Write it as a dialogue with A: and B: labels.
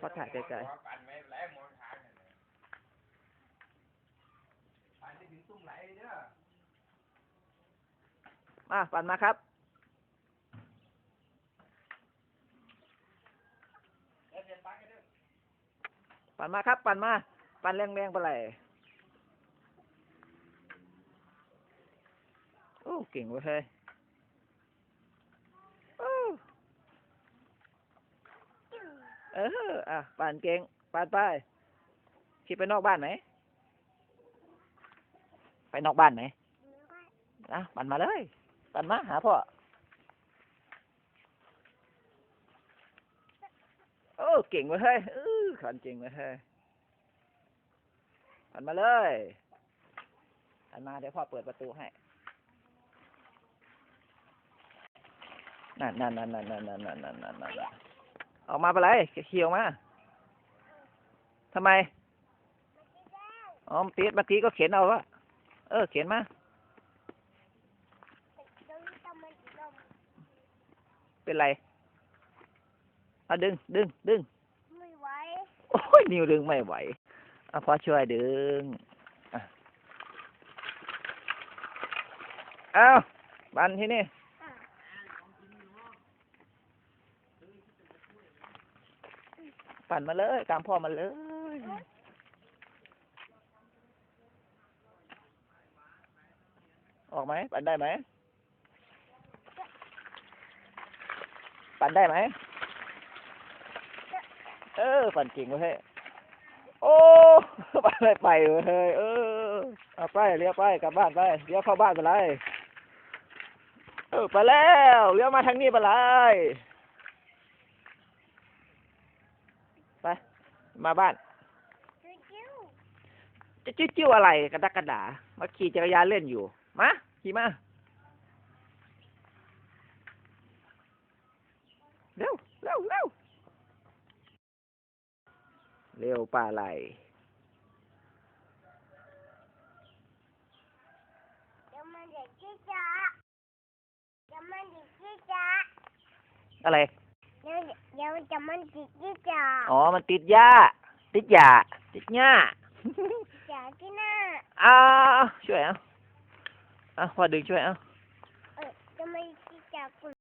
A: พอถ่ายไกล
B: มาปั่นมา
A: ครับ
B: ปั่น
A: มาครับ ปั่นมา ปั่นแรงๆไปเลยโอ้เก่งเว้ย ออ อะปั่นเก่งปั่นไปขี่ไปนอกบ้านไหม ไปนอกบ้านไหมอะปั่นมาเลยปั่นมาหาพ่อโอ้เก่งเว้ยเฮ้ยเออขันเก่งเว้ยเฮ้ยปั่นมาเลยปั่นมาเดี๋ยวพ่อเปิดประตูให้นั่นนั่นนั่นนั่นนั่นนั่นนั่นนั่นนั่นนั่น ออกมาไปเลยเขียวมาทำไมอ๋อมันติดเมื่อกี้ก็เขียนเอาวะเออ เขียนมาเป็นไรเอาดึง ดึง ดึง
C: ไม่ไหว
A: โอ้ย นิ้วดึงไม่ไหวเอาพอช่วยดึงอะเอาบันที่นี่ ปั่นมาเลย ตามพ่อมาเลย ออกไหม ปั่นได้ไหม ปั่นได้ไหม เออ ปั่นจริงเว้ยเฮ้ยโอ้ปั่นไม่ไปเว้ยเฮ้ยเออเอาไปเลี้ยวไปกลับบ้านไปเลี้ยวเข้าบ้านไปเลยเออไปแล้วเลี้ยวมาทางนี้ไปเลย ไป มาบ้าน
C: จิ้ว
A: จะจิ้วจิ้วอะไรกระดักกระดา มาขี่จักรยานเล่นอยู่ มา ขี่มา เร็ว เร็ว เร็ว เร็วป่าไหล
C: เดี๋ยวมันเด็กจี้จ้าเดี๋ยวมันเด็กจี้จ้า
A: อะไร
C: เดี๋ยวเดี๋ยว จะมันเด็กจี้จ้า
A: อ๋อ มันติดหญ้า ติดหญ้า ติดหญ้า
C: จ้าที่หน้า
A: อ้าช่วยเอาอะพอดึงช่วยเอา
C: เออจะมันจี้จ้าคุณ